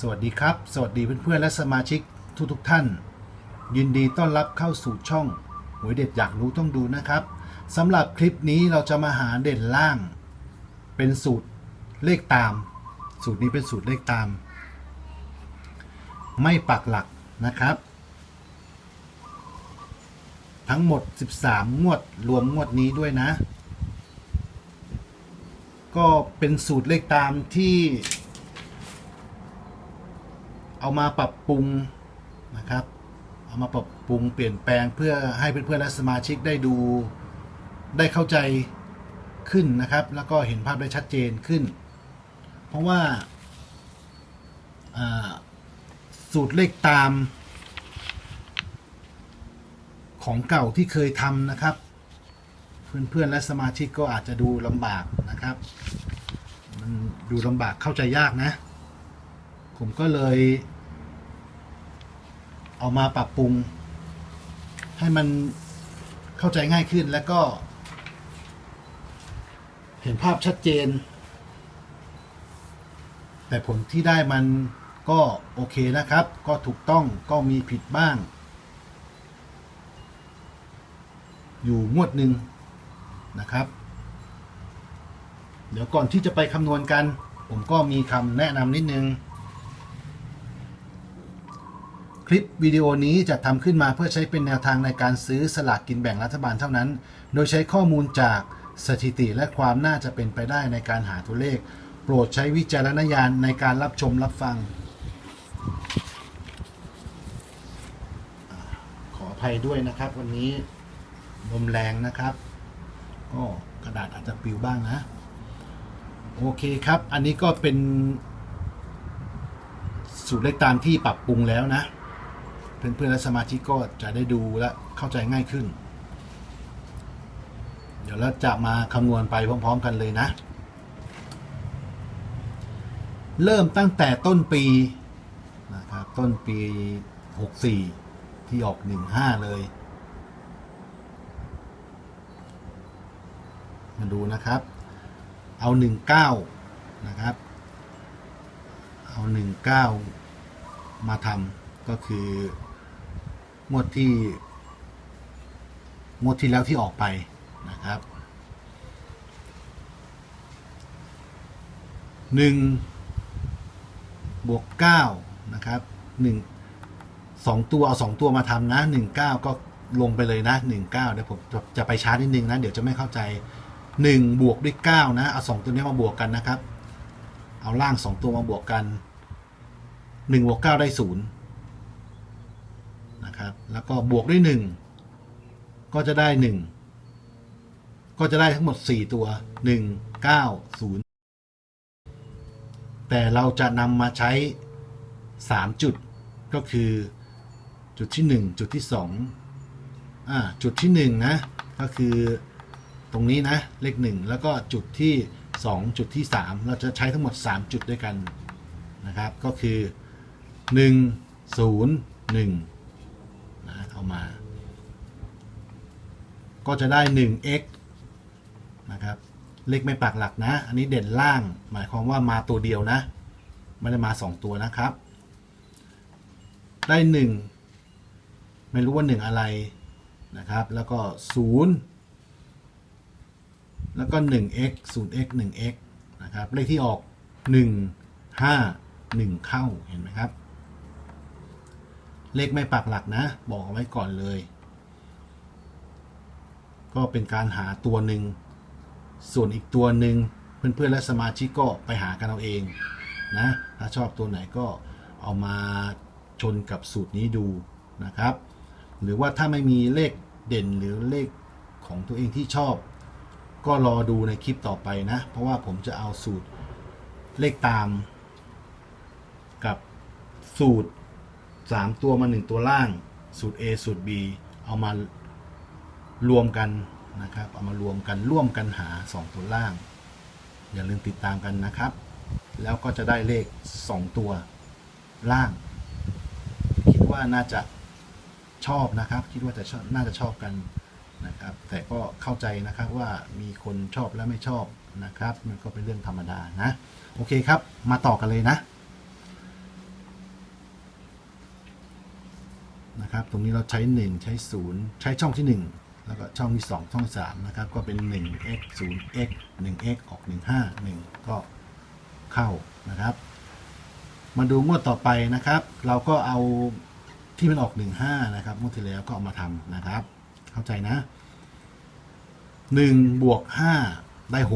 สวัสดีครับ สวัสดีเพื่อนๆและสมาชิกทุกทุกๆท่าน ยินดีต้อนรับเข้าสู่ช่องหวยเด็ดอยากรู้ต้องดูนะครับสำหรับคลิปนี้เราจะมาหาเด่นล่าง เป็นสูตรเลขตาม สูตรนี้เป็นสูตรเลขตาม ไม่ปักหลักนะครับ ทั้งหมด 13 งวดรวมงวดนี้ด้วยนะ ก็เป็นสูตรเลขตามที่ เอามาปรับปรุงนะครับ เอามาปรับปรุงเปลี่ยนแปลงเพื่อให้เพื่อนๆและสมาชิกได้ดูได้เข้าใจขึ้นนะครับ แล้วก็เห็นภาพได้ชัดเจนขึ้น เพราะว่าสูตรเลขตามของเก่าที่เคยทำนะครับ เพื่อนๆและสมาชิกก็อาจจะดูลำบากนะครับ มันดูลำบากเข้าใจยากนะ ผมก็เลย เอามาปรับปรุง ให้มันเข้าใจง่ายขึ้นแล้วก็ เห็นภาพชัดเจน แต่ผลที่ได้มันก็โอเคนะครับ ก็ถูกต้องก็มีผิดบ้าง อยู่งวดหนึ่งนะครับ เดี๋ยวก่อนที่จะไปคำนวณกัน ผมก็มีคำแนะนำนิดนึง คลิปวิดีโอนี้จะทำขึ้นมาเพื่อใช้เป็นแนวทางในการซื้อสลากกินแบ่งรัฐบาลเท่านั้น โดยใช้ข้อมูลจากสถิติและความน่าจะเป็นไปได้ในการหาตัวเลข โปรดใช้วิจารณญาณในการรับชมรับฟัง ขออภัยด้วยนะครับ วันนี้ลมแรงนะครับก็กระดาษอาจจะปิวบ้างนะ โอเคครับ อันนี้ก็เป็นสูตรเลขตามที่ปรับปรุงแล้วนะ เพื่อนๆและสมาชิกก็จะได้ดูและเข้าใจง่ายขึ้น เดี๋ยวเราจะมาคำนวณไปพร้อม ๆ กันเลยนะ เริ่มตั้งแต่ต้นปีนะครับต้นปี 64 ที่ออก 15 เลย มาดูนะครับ เอา 19 นะครับเอา 19 มาทำก็คือ งวดที่งวดที่แล้วที่ออกไปนะครับหนึ่งบวกเก้านะครับหนึ่งสองตัวเอาสองตัวมาทำนะหนึ่งเก้าก็ลงไปเลยนะหนึ่งเก้าเดี๋ยวผมจะจะไปช้านิดนึงนะ เดี๋ยวจะไม่เข้าใจหนึ่งบวกด้วยเก้านะ เอาสองตัวนี้มาบวกกันนะครับ เอาล่างสองตัวมาบวกกันหนึ่งบวกเก้าได้ศูนย์ับ แล้วก็บวกด้วย 1 ก็จะได้ 1 ก็จะได้ทั้งหมด 4 ตัว 1 9 0 แต่เราจะนำมาใช้ 3 จุดก็คือจุดที่ 1 จุดที่ 2 อ่า จุดที่ 1 นะ ก็คือตรงนี้นะ เลข 1 แล้วก็จุดที่ 2 จุดที่ 3 เราจะใช้ทั้งหมด 3 จุดด้วยกันนะครับ ก็คือ 1 0 1 อามา ก็จะได้ 1x นะครับเลขไม่ปักหลักนะ อันนี้เด่นล่าง หมายความว่ามาตัวเดียวนะ ไม่ได้มา 2 ตัวนะครับ ได้ 1 ไม่รู้ว่า 1 อะไรนะครับ แล้วก็ 0 แล้วก็ 1x 0x 1x นะครับ เลขที่ออก 1 5 1 เข้า เห็นไหมครับ เลขไม่ปักหลักนะ บอกเอาไว้ก่อนเลย ก็เป็นการหาตัวหนึ่ง ส่วนอีกตัวหนึ่งเพื่อนๆและสมาชิกก็ไปหากันเอาเองนะถ้าชอบตัวไหนก็เอามาชนกับสูตรนี้ดูนะครับ หรือว่าถ้าไม่มีเลขเด่นหรือเลขของตัวเองที่ชอบ ก็รอดูในคลิปต่อไปนะ เพราะว่าผมจะเอาสูตรเลขตาม กับสูตร 3 ตัวมา 1 ตัวล่าง สูตร A สูตร B เอามารวมกันนะครับ เอามารวมกันร่วมกันหา 2 ตัวล่าง อย่าลืมติดตามกันนะครับ แล้วก็จะได้เลข 2 ตัวล่าง คิดว่าน่าจะชอบนะครับ คิดว่าจะชอบน่าจะชอบกันนะครับ แต่ก็เข้าใจนะครับว่ามีคนชอบและไม่ชอบนะครับ มันก็เป็นเรื่องธรรมดานะ โอเคครับ มาต่อกันเลยนะ นะครับ ตรงนี้เราใช้ 1 ใช้ 0 ใช้ช่องที่ 1 แล้วก็ช่องที่ 2 ช่อง 3 นะครับ ก็เป็น 1x 0x 1x ออก 15 1 ก็เข้านะครับ มาดูงวดต่อไปนะครับ เราก็เอาที่มันออก 15 นะครับงวดที่แล้วก็เอามาทำนะครับ เข้าใจนะ 1 บวก 5 ได้ 6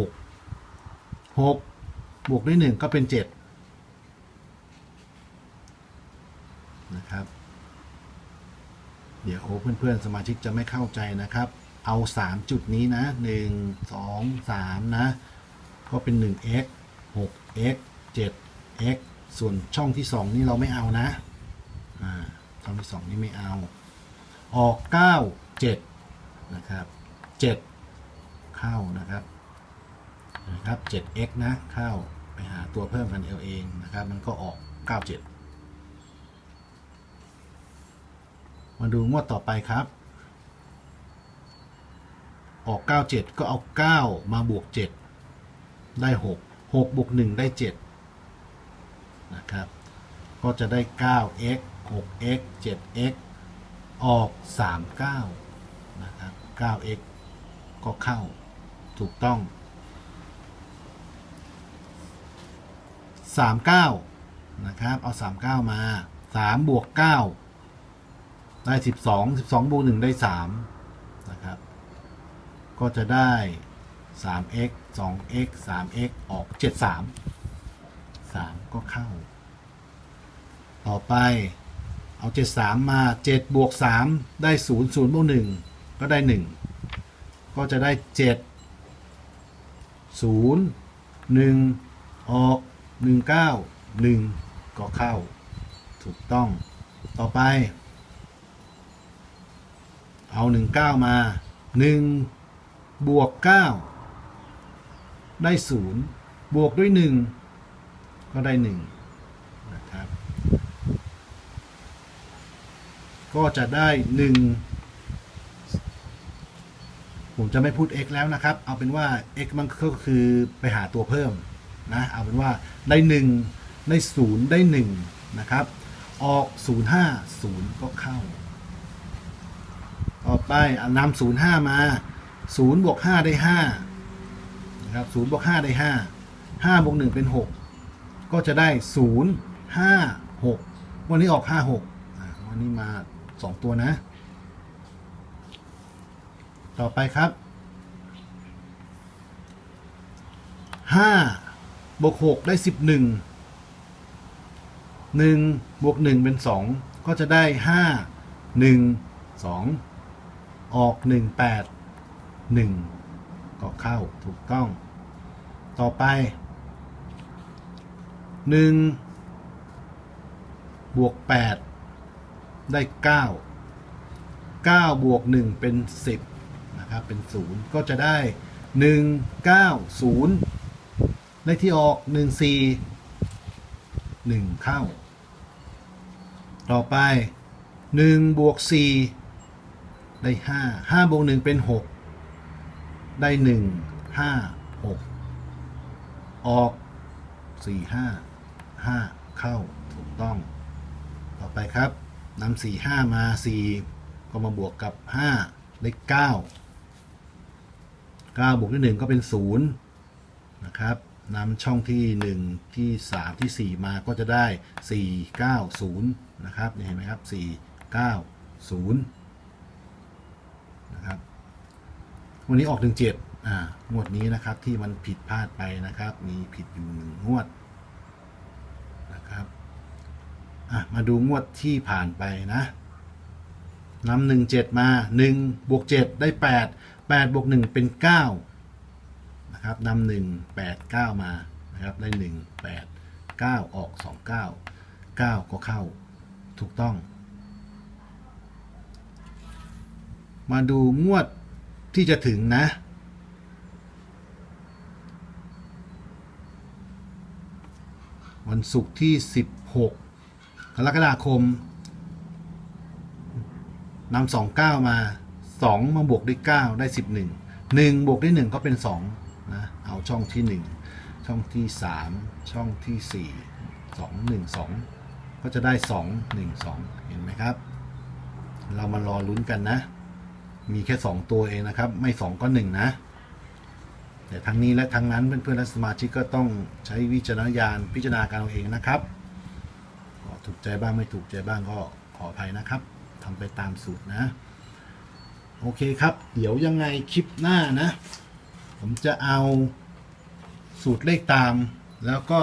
6 บวกด้วย 1 ก็เป็น 7 นะครับ เดี๋ยวเพื่อนๆสมาชิกจะไม่เข้าใจนะครับ เอา 3 จุดนี้นะ 1 2 3 นะ ก็เป็น 1x 6x 7x ส่วนช่องที่ 2 นี่เราไม่เอานะอ่าช่องที่ 2 นี่ไม่เอา ออก 9 7 นะครับ 7 เข้านะครับนะครับ 7x นะ เข้าไปหาตัวเพิ่มกันเอาเองนะครับ มันก็ออก 97 มาดูงวดต่อไปครับ ออก 97 ก็เอา 9 มาบวก 7 ได้ 6 6บวก1ได้ 7 นะครับ ก็จะได้ 9x 6x 7x ออก 39 นะครับ 9x ก็เข้าถูกต้อง 39 นะครับ เอา 39 มา 3 บวก 9 ได้12 12บวก1ได้3นะครับ ก็จะได้ 3x 2x 3x ออก73 3ก็เข้า ต่อไปเอา73มา7บวก3ได้0 0บวก1ก็ได้1ก็จะได้7 0 1ออก19 1ก็เข้า ถูกต้องต่อไป เอา19มา1บวก9ได้0บวกด้วย1ก็ได้1นะครับ ก็จะได้1ผมจะไม่พูด x แล้วนะครับ เอาเป็นว่า x มันก็คือไปหาตัวเพิ่มนะ เอาเป็นว่าได้1ได้0ได้1นะครับ ออก 0 5 0 ก็เข้า ต่อไปเอานำศูนย์ห้ามาศูนย์บวกห้าได้ห้านะครับศูนย์บวกห้าได้ห้าห้าบวกหนึ่งเป็นหกก็จะได้ศูนย์ห้าหกวันนี้ออกห้าหกวันนี้มาสองตัวนะ ต่อไปครับห้าบวกหกได้สิบหนึ่งหนึ่งบวกหนึ่งเป็นสองก็จะได้ห้าหนึ่งสอง ออก 1 8 1 ก็เข้าถูกต้อง ต่อไป 1 บวก 8 ได้ 9 9 บวก 1 เป็น 10 นะครับ เป็น 0 ก็จะได้ 1 9 0 ได้ที่ออก 1 4 1 เข้า ต่อไป 1 บวก 4 ได้ห้าห้าบวกหนึ่งเป็นหกได้หนึ่งห้าหกออกสี่ห้าห้าเข้าถูกต้อง ต่อไปครับนำสี่ห้ามาสี่ก็มาบวกกับห้าได้เก้าเก้าบวกด้วยหนึ่งก็เป็นศูนย์นะครับนำช่องที่หนึ่งที่สามที่สี่มาก็จะได้สี่เก้าศูนย์นะครับเห็นไหมครับสี่เก้าศู นะครับ วันนี้ออกถึงเจ็ดอ่างวดนี้นะครับ ที่มันผิดพลาดไปนะครับ มีผิดอยู่หนึ่งงวดนะครับอะมาดูงวดที่ผ่านไปนะนำหนึ่งเจ็ดมาหนึ่งบวกเจ็ดได้แปดแปดบวกหนึ่งเป็นเก้านะครับนำหนึ่งแปดเก้ามานะครับได้หนึ่งแปดเก้าออกสองเก้าเก้าก็เข้าถูกต้อง มาดูงวดที่จะถึงนะ วันศุกร์ที่ 16 กรกฎาคมนำสองเก้ามา2มาบวกด้วย9ได้11 1บวกด้วย1ก็เป็น2นะเอาช่องที่1ช่องที่3ช่องที่4 2 1 2ก็จะได้2 1 2เห็นไหมครับ เรามารอลุ้นกันนะ มีแค่ 2 ตัวเองนะครับ ไม่ 2 ก็ 1 นะแต่ทั้งนี้และทั้งนั้นเพื่อนๆและสมาชิกก็ต้องใช้วิจารณญาณพิจารณาการเอาเองนะครับก็ถูกใจบ้างไม่ถูกใจบ้างก็ขออภัยนะครับทำไปตามสูตรนะ โอเคครับ เดี๋ยวยังไงคลิปหน้านะ ผมจะเอาสูตรเลขตาม แล้วก็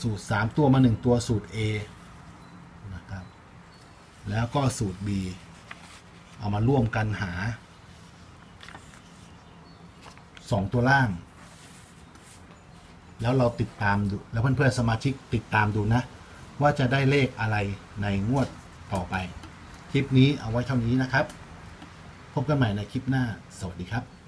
สูตร 3 ตัวมา 1 ตัวสูตร A นะครับแล้วก็สูตร B เอามาร่วมกันหา2ตัวล่าง แล้วเราติดตามดู แล้วเพื่อนๆสมาชิกติดตามดูนะ ว่าจะได้เลขอะไรในงวดต่อไป คลิปนี้เอาไว้เท่านี้นะครับ พบกันใหม่ในคลิปหน้า สวัสดีครับ